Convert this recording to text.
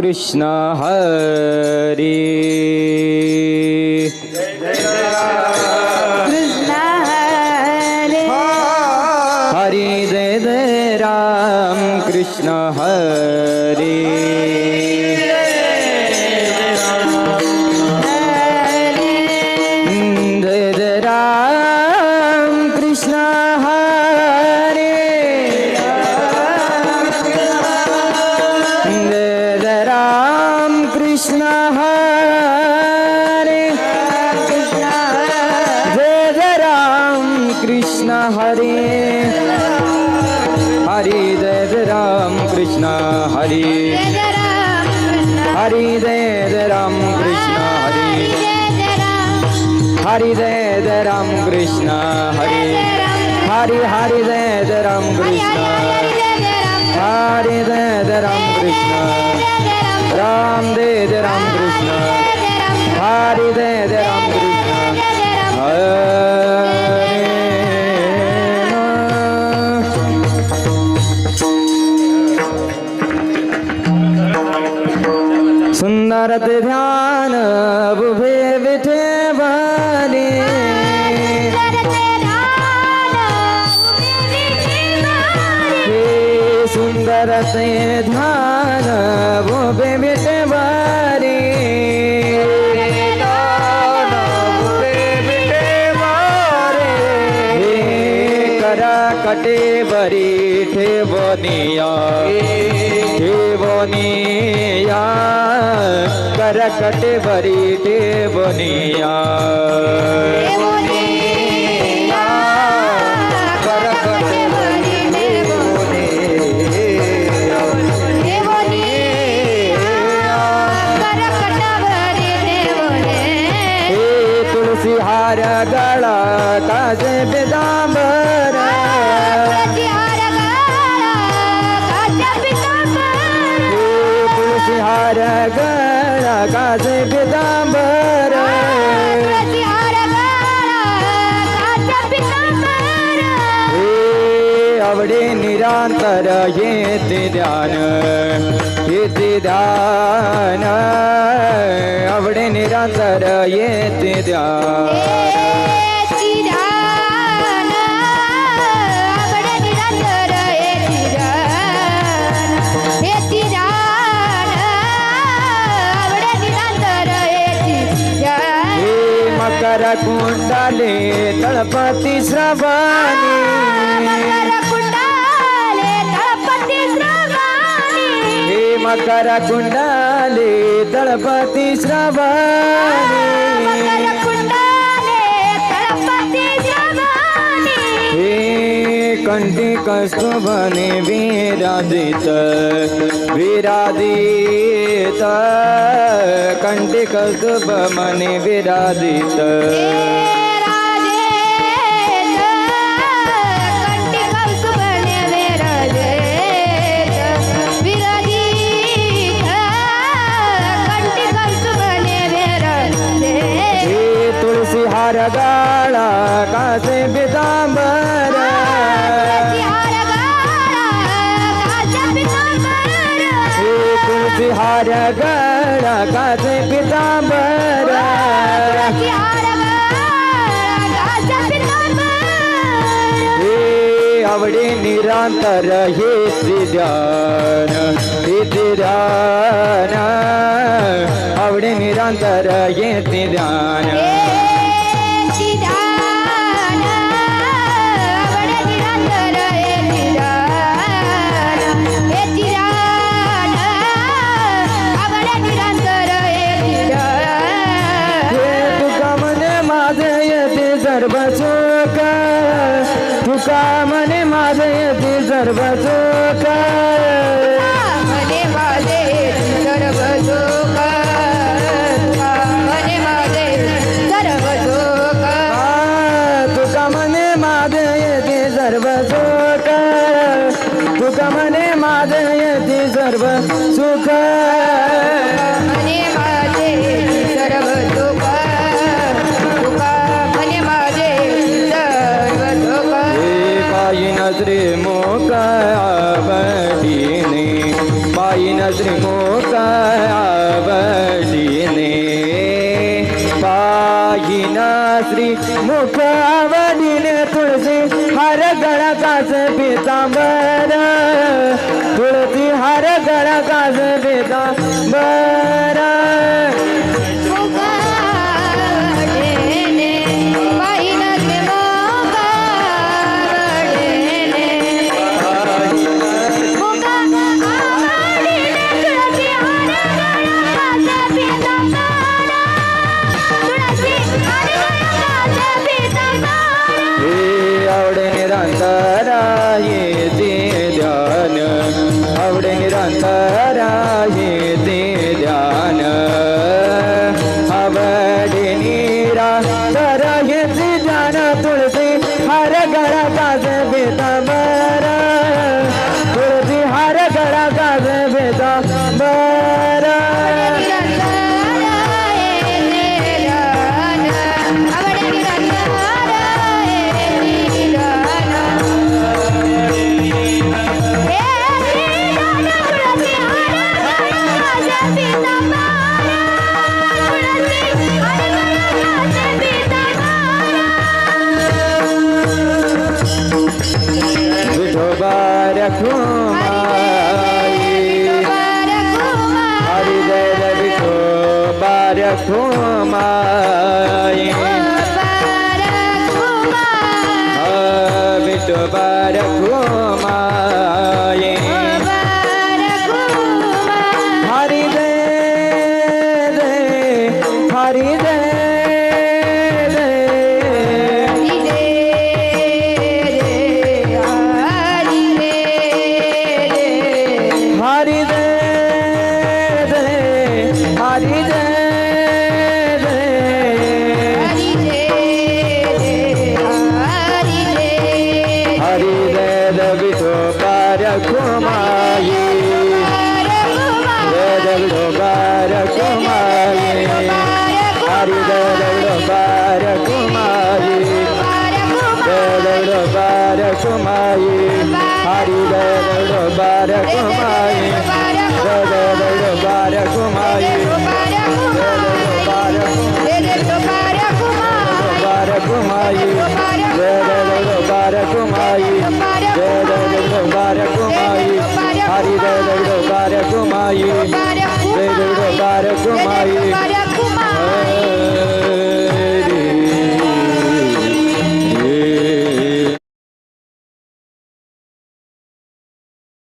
कृष्ण हरी। কৃষ্ণ হরে হরে দেব রাম কৃষ্ণ হরে হরে দেব রাম কৃষ্ণ হরে হরে দেব রাম কৃষ্ণ হরে হরে হরে দেব রাম কৃষ্ণ হরে দেব রাম কৃষ্ণ রাম দেব রাম কৃষ্ণ হরে দেব রাম কৃষ্ণ হরে सुंदर ते ध्यान उभे विठे बने करा कटे बरी ठेवनिया ठेवनिया कर बाजे बेदाम्बर तुलसीहार गरा गाजे बेदाम्बर आवडे निरंतर ये ध्यान येते ध्यान आवडे निरांतर येते ध्यान। मकर कुंडाले तळपती श्रवणी. हे मकर कुंडाले तळपती श्रवणी. कंठी कस्तुभने विराजित विराजित. कंठी कस्तुभ मने विराजित. कासे बिदांबर हे आवडे निरांतर हे ध्यान हे ध्यान आवडे निरांतर हे ध्यान म्हणे माझे येते सर्व चोक तुका म्हणे माझे येते सर्व चोक तुका म्हणे माझे येते सर्व सुख बाई नजरे मोकावडीने बाई नजरे मोकावडीने बाई नजरी मोकावडीने तुळसी हर गळकाच बर तुळसी हर गळकाच पितांबर. રખુમારી હરિ જય રવિ કુમાર રખુમારી Kumari Vedalo Bara Kumari Haridalo Bara Kumari Vedalo Bara Kumari Haridalo Bara कुमाई Hari जय जय बार कुमाई जय जय बार कुमाई